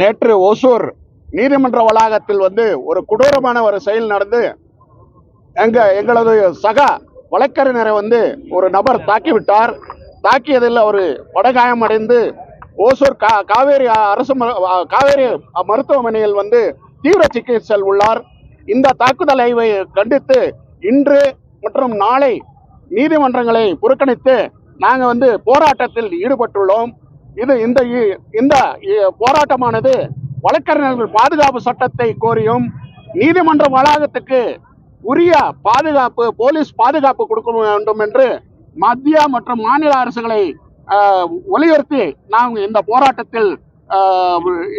நேற்று ஓசூர் நீதிமன்ற வளாகத்தில் வந்து ஒரு கொடூரமான ஒரு செயல் நடந்து எங்க எங்களது சக வழக்கறிஞரை வந்து ஒரு நபர் தாக்கிவிட்டார். தாக்கியதில் அவர் படகாயமடைந்து ஓசூர் கா காவேரி அரசு காவேரி மருத்துவமனையில் வந்து தீவிர சிகிச்சையில் உள்ளார். இந்த தாக்குதலை கண்டித்து இன்று மற்றும் நாளை நீதிமன்றங்களை புறக்கணித்து நாங்கள் வந்து போராட்டத்தில் ஈடுபட்டுள்ளோம். இது இந்த இ- இந்த போராட்டமானது வழக்கறிஞர்கள் பாதுகாப்பு சட்டத்தை கோரியும் நீதிமன்ற வளாகத்துக்கு உரிய பாதுகாப்பு போலீஸ் பாதுகாப்பு கொடுக்க வேண்டும் என்று மத்திய மற்றும் மாநில அரசுகளை வலியுறுத்தி நாங்கள் இந்த போராட்டத்தில்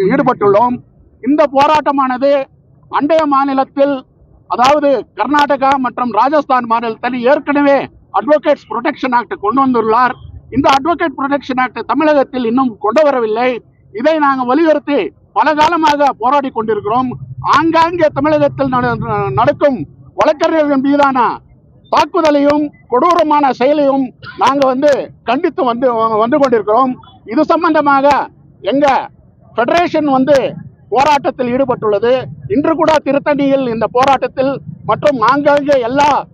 ஈடுபட்டுள்ளோம். இந்த போராட்டமானது அண்டைய மாநிலத்தில் அதாவது கர்நாடகா மற்றும் ராஜஸ்தான் மாநிலத்தில் ஏற்கனவே அட்வொகேட்ஸ் ப்ரொடெக்ஷன் ஆக்ட் கொண்டு வந்துள்ளார். இந்த அட்வொகேட் ப்ரொடெக்ஷன் ஆக்ட் தமிழகத்தில் இன்னும் கொண்டு வரவில்லை. இதை நாங்கள் வலியுறுத்தி பல காலமாக போராடி கொண்டிருக்கிறோம். ஆங்காங்கே தமிழகத்தில் நட- நடக்கும் வழக்கறிஞர்கள் மீதான தாக்குதலையும் கொடூரமான செயலையும் நாங்கள் வந்து கண்டித்து வந்து வந்து கொண்டிருக்கிறோம். இது சம்பந்தமாக எங்க ஃபெடரேஷன் வந்து போராட்டத்தில் ஈடுபட்டுள்ளது. இன்று கூட திருத்தணியில் இந்த போராட்டத்தில் மற்றும் ஆங்காங்கே எல்லா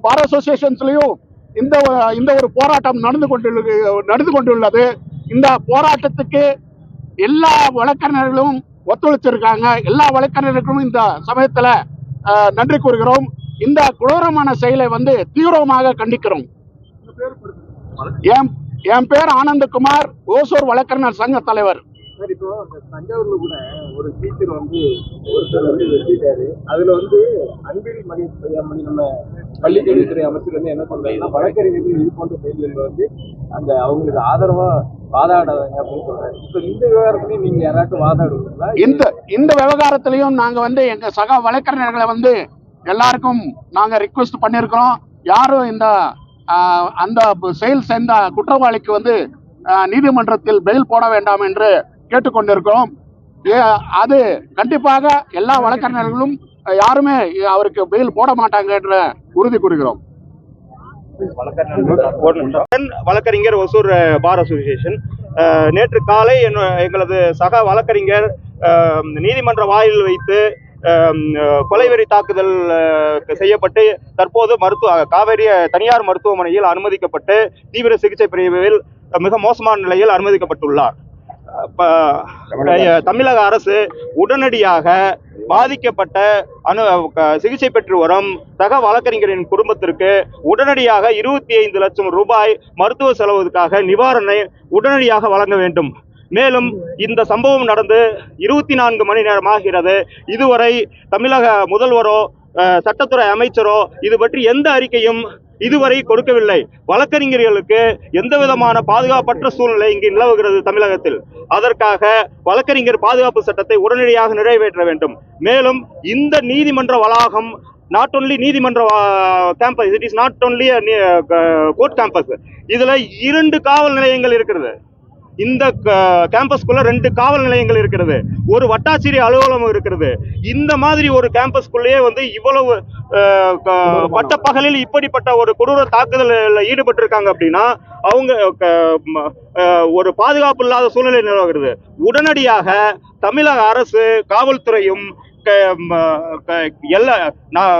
பார் அசோசியேஷன்ஸ்லையும் இந்த இந்த ஒரு போராட்டம் நடந்து கொண்டுள்ளது நடந்து கொண்டுள்ளது. இந்த போராட்டத்துக்கு எல்லா வழக்கறிஞர்களும் ஒத்துழைச்சிருக்காங்க. எல்லா வழக்கறிஞர்களும் இந்த சமயத்தில் நன்றி கூறுகிறோம். இந்த கொடூரமான செயலை வந்து தீவிரமாக கண்டிக்கிறோம். என் என் பேர் ஆனந்தகுமார் ஓசூர் வழக்கறிஞர் சங்க தலைவர். சார் இப்போ தஞ்சாவூர்ல கூட ஒரு டீச்சர் வந்து ஒருத்தர் வந்து வெட்டிட்டாரு. அதுல வந்து அன்பில் மணி மணி நம்ம பள்ளிக்கல்வித்துறை அமைச்சர் வந்து என்ன சொல்றாங்கன்னா வழக்கறிஞர்கள் இது போன்ற செயல்களில் வந்து அந்த அவங்களுக்கு ஆதரவா வாதாடாதாங்க அப்படின்னு சொல்றாரு இந்த விவகாரத்திலையும் நீங்க யாராச்சும் வாதாடுவீங்களா இந்த இந்த விவகாரத்திலையும் நாங்க வந்து எங்க சக வழக்கறிஞர்களை வந்து எல்லாருக்கும் நாங்க ரிக்வெஸ்ட் பண்ணியிருக்கிறோம். யாரும் இந்த அந்த செயல் சேர்ந்த குற்றவாளிக்கு வந்து நீதிமன்றத்தில் பெயில் போட வேண்டாம் என்று கேட்டுக்கொண்டிருக்கிறோம். அது கண்டிப்பாக எல்லா வழக்கறிஞர்களும் யாருமே அவருக்கு பெயில் போட மாட்டாங்கன்ற உறுதி கூறுகிறோம் ஒரு நிமிஷம். வழக்கறிஞர் ஒசூர் பார் அசோசியேஷன் நேற்று காலை எங்களது சக வழக்கறிஞர் நீதிமன்ற வாயில் வைத்து கொலைவெறி தாக்குதல் செய்யப்பட்டு தற்போது மருத்துவ காவேரி தனியார் மருத்துவமனையில் அனுமதிக்கப்பட்டு தீவிர சிகிச்சை பிரிவில் மிக மோசமான நிலையில் அனுமதிக்கப்பட்டுள்ளார் தமிழக அரசு. உடனடியாக பாதிக்கப்பட்ட அனு சிகிச்சை பெற்று வரும் சக வழக்கறிஞரின் குடும்பத்திற்கு உடனடியாக இருபத்தி ஐந்து லட்சம் ரூபாய் மருத்துவ செலவுக்காக நிவாரணை உடனடியாக வழங்க வேண்டும். மேலும் இந்த சம்பவம் நடந்து இருபத்தி நான்கு மணி நேரம் ஆகிறது இதுவரை தமிழக முதல்வரோ சட்டத்துறை அமைச்சரோ இது பற்றி எந்த அறிக்கையும் இதுவரை கொடுக்கவில்லை. வழக்கறிஞர்களுக்கு எந்த விதமான பாதுகாப்பற்ற சூழ்நிலை இங்கு நிலவுகிறது தமிழகத்தில். அதற்காக வழக்கறிஞர் பாதுகாப்பு சட்டத்தை உடனடியாக நிறைவேற்ற வேண்டும். மேலும் இந்த நீதிமன்ற வளாகம் நாட் ஒன்லி நீதிமன்ற campus it is not only court campus இதுல இரண்டு காவல் நிலையங்கள் இருக்கிறது. இந்த கேம்பஸ்குள்ள ரெண்டு காவல் நிலையங்கள் இருக்கிறது. ஒரு வட்டாட்சியர் அலுவலகம் இருக்கிறது. இந்த மாதிரி ஒரு கேம்பஸ்குள்ளேயே வந்து இவ்வளவு அஹ், க- பட்ட பகலில் இப்படிப்பட்ட ஒரு கொடூர தாக்குதலில் ஈடுபட்டிருக்காங்க அப்படின்னா அவங்க ஒரு பாதுகாப்பு இல்லாத சூழ்நிலை நிலவுகிறது. உடனடியாக தமிழக அரசு காவல்துறையும் எல்லா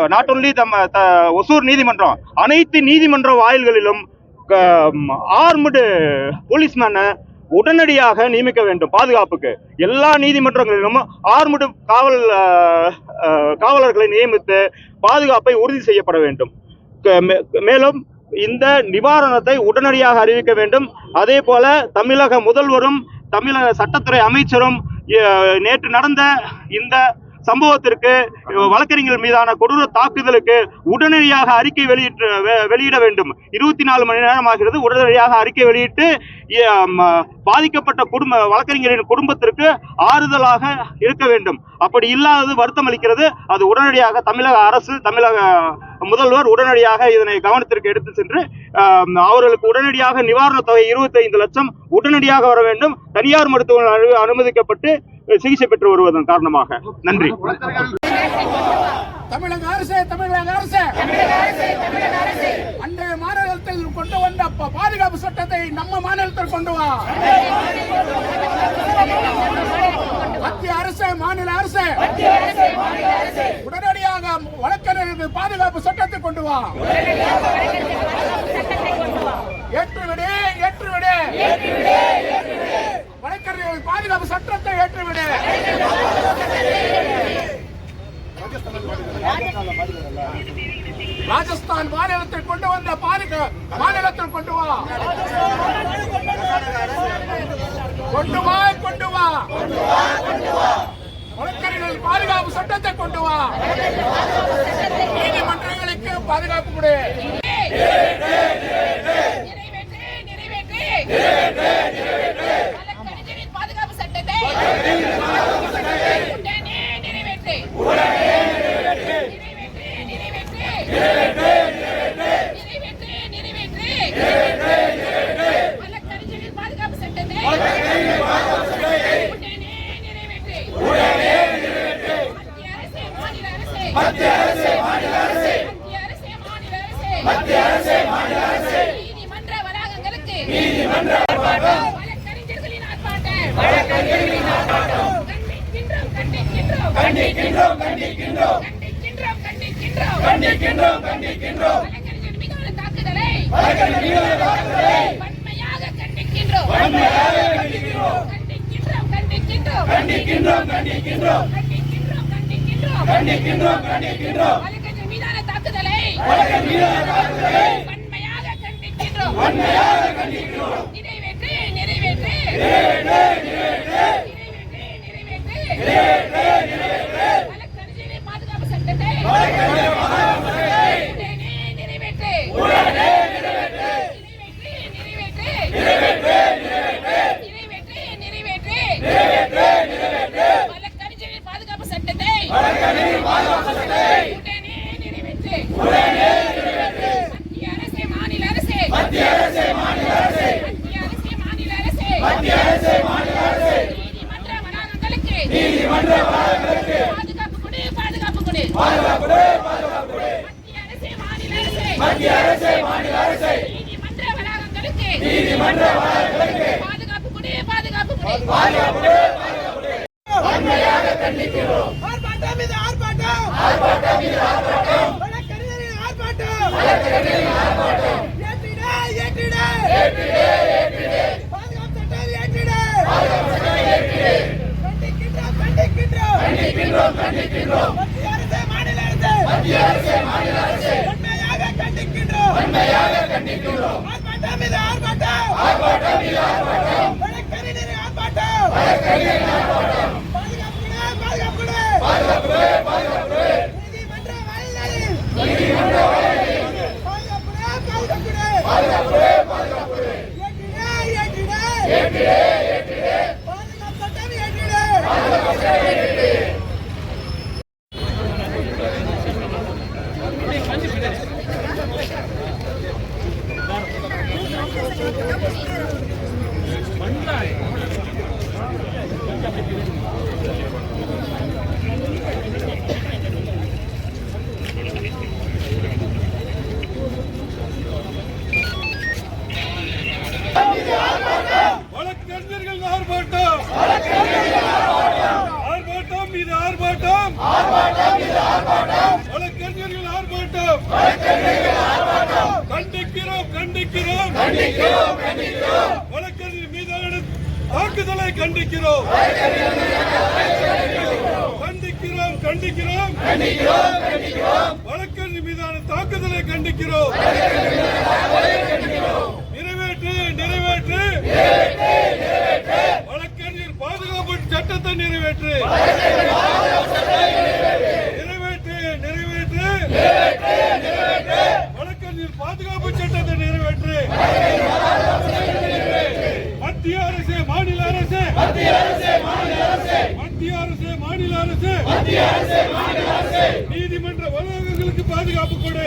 நாட் ஒன்லி தம்ம த- ஒசூர் நீதிமன்றம் அனைத்து நீதிமன்ற வாயில்களிலும் ஆர்முடு போலீஸ்மேனை உடனடியாக நியமிக்க வேண்டும் பாதுகாப்புக்கு. எல்லா நீதிமன்றங்களிலும் ஆர்முடு காவல் காவலர்களை நியமித்து பாதுகாப்பை உறுதி செய்யப்பட வேண்டும். மேலும் இந்த நிவாரணத்தை உடனடியாக அறிவிக்க வேண்டும். அதே போல தமிழக முதல்வரும் தமிழக சட்டத்துறை அமைச்சரும் நேற்று நடந்த இந்த சம்பவத்திற்கு வழக்கறிஞர் வழக்கறிஞர்கள் மீதான கொடூர தாக்குதலுக்கு உடனடியாக அறிக்கை வெளியிட்டு வெ- வெளியிட வேண்டும். இருபத்தி நாலு மணி நேரம் ஆகிறது உடனடியாக அறிக்கை வெளியிட்டு பாதிக்கப்பட்ட குடும்ப வழக்கறிஞரின் குடும்பத்திற்கு ஆறுதலாக இருக்க வேண்டும். அப்படி இல்லாதது வருத்தம் அளிக்கிறது அது உடனடியாக தமிழக அரசு தமிழக முதல்வர் உடனடியாக இதனை கவனத்திற்கு எடுத்து சென்று அவர்களுக்கு உடனடியாக நிவாரணத் தொகை 25 லட்சம் உடனடியாக வர வேண்டும். தனியார் மருத்துவமனை அனு- அனுமதிக்கப்பட்டு சிகிச்சை பெற்று வருவதன் காரணமாக. நன்றி. தமிழக அரசு தமிழக அரசு. அன்றைய மாநிலத்தில் கொண்டு வந்த பாதுகாப்பு சட்டத்தை நம்ம மாநிலத்தில் கொண்டு வா. மத்திய அரசு மாநில அரசு. உடனடியாக வழக்கறிஞருக்கு பாதுகாப்பு சட்டத்தை கொண்டு வா. ஏற்றுவிடு. ஏற்றுவிடு வழக்கறிஞர்கள் பாதுகாப்பு சட்டத்தை ஏற்றுவிடு ராஜஸ்தான் மாநிலத்தில் கொண்டு வந்த பாதுகா மாநிலத்தில் கொண்டு வா கொண்டு வா கொண்டு வா வழக்கறிஞர்கள் பாதுகாப்பு சட்டத்தை கொண்டு வா நீதிமன்றங்களுக்கு பாதுகாப்பு கொடு நிறைவேற்று, பாதுகாப்பு சட்டத்தை நிறைவேற்று. நிறைவேற்று, நிறைவேற்று. நிறைவேற்று, நிறைவேற்று. வழக்கறிஞரின் பாதுகாப்பு சட்டத்தை உடனே நிறைவேற்று. மத்திய அரசு, மாநில அரசு. மத்திய அரசு, மாநில அரசு. நீதிமன்ற வளாகங்களுக்கு வழக்கறிஞர்களின் ஆர்ப்பாட்டம் கண்டிக்கின்றோம் கண்டிக்கின்றோம். கண்டிக்கின்றோம் கண்டிக்கின்றோம். கண்டிக்கின்றோம் வழக்கறிஞர் மீதான தாக்குதலை வன்மையாக கண்டிக்கின்றோம். கண்டிக்கின்றோம். கண்டிக்கின்றோம் கண்டிக்கின்றோம். கண்டிக்கின்றோம் கண்டிக்கின்றோம். கண்டிக்கின்றோம் வழக்கறிஞர் மீதான தாக்குதலை வன்மையாக கண்டிக்கின்றோம். நிறைவேற்று. நிறைவேற்று நிறைவேற்று. நிறைவேற்று. நீதிமன்ற வளாகங்களுக்கு பாதுகாப்பு கொடு பாதுகாப்பு கொடு பாதுகாப்பு கொடு பாதுகாப்பு கொடு மத்திய அரசு மாநில அரசு மத்திய அரசு மாநில அரசு. நீதிமன்ற வளாகங்களுக்கு நீதிமன்ற வளாகங்களுக்கு. பாதுகாப்பு கொடு பாதுகாப்பு கொடு. பாதுகாப்பு கொடு ஆர்ப்பாட்டம் இது ஆர்ப்பாட்டம். ஆர்ப்பாட்டம் இது ஆர்ப்பாட்டம். வழக்கறிஞரின் ஆர்ப்பாட்டம். வழக்கறிஞரின் ஆர்ப்பாட்டம் ஏற்றிட ஏற்றிட ஏற்றிட ஏற்றிட பாதுகாப்பு சட்டம் ஏற்றிட பாதுகாப்பு சட்டம் ஏற்றிட கண்டிக்கின்றோம் கண்டிக்கின்றோம் கண்டிக்கின்றோம் கண்டிக்கின்றோம் மத்திய அரசு மாநில அரசு மத்திய அரசு மாநில அரசு உண்மையாக கண்டிக்கின்றோம் உண்மையாக கண்டிக்கின்றோம் ஆர்ப்பாட்டம் இது ஆர்ப்பாட்டம். ஆர்ப்பாட்டம் இது ஆர்ப்பாட்டம் ஆர்ப்பாட்டம் பாதுகாப்பு கொடு, பாதுகாப்பு கொடு. நீதிமன்ற வாயில்களில். பாதுகாப்பு கொடு, பாதுகாப்பு கொடு. ஏற்றிடு, ஏற்றிடு. பாதுகாப்பு சட்டம் ஏற்றிடு. வழக்கறிஞர்கள் ஆர்ப்பாட்டம் ஆர்ப்பாட்டம் இது ஆர்ப்பாட்டம் வழக்கறிஞர்கள் ஆர்ப்பாட்டம் கண்டிக்கிறோம் கண்டிக்கிறோம் வழக்கறிஞர் மீதான தாக்குதலை கண்டிக்கிறோம். கண்டிக்கிறோம் கண்டிக்கிறோம். வழக்கறிஞர் மீதான தாக்குதலை கண்டிக்கிறோம். நிறைவேற்று நிறைவேற்று. வழக்கறிஞர் பாதுகாப்பு சட்டத்தை நிறைவேற்று. நிறைவேற்று நிறைவேற்று. பாதுகாப்பு சட்டத்தை நிறைவேற்று. மத்திய அரசு மாநில அரசு. மத்திய அரசு மாநில அரசு. மத்திய அரசு மாநில அரசு மத்திய அரசு மாநில அரசு நீதிமன்ற வளாகங்களுக்கு பாதுகாப்பு கொடு.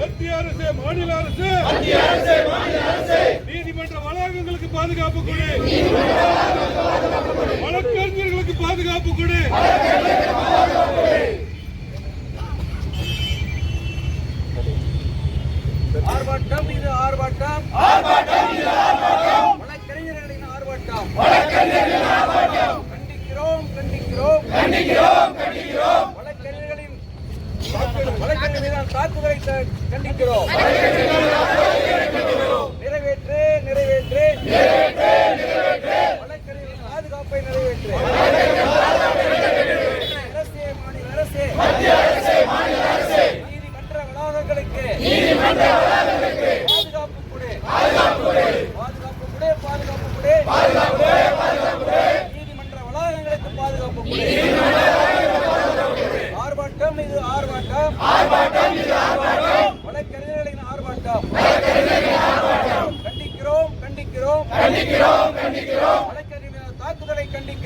மத்திய அரசு மாநில அரசு மத்திய அரசு மாநில அரசு. நீதிமன்ற வளாகங்களுக்கு பாதுகாப்பு கொடு. வழக்கறிஞர்களுக்கு பாதுகாப்பு கொடு. ஆர்ப்பாட்டம். இது ஆர்ப்பாட்டம். ஆர்ப்பாட்டம் இது ஆர்ப்பாட்டம். கண்டிக்கிறோம் கண்டிக்கிறோம். கண்டிக்கிறோம் கண்டிக்கிறோம். வழக்கறிஞர்களின் வழக்கறிஞர்களின் தாக்குதலை கண்டிக்கிறோம்.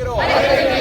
தாக்குதலை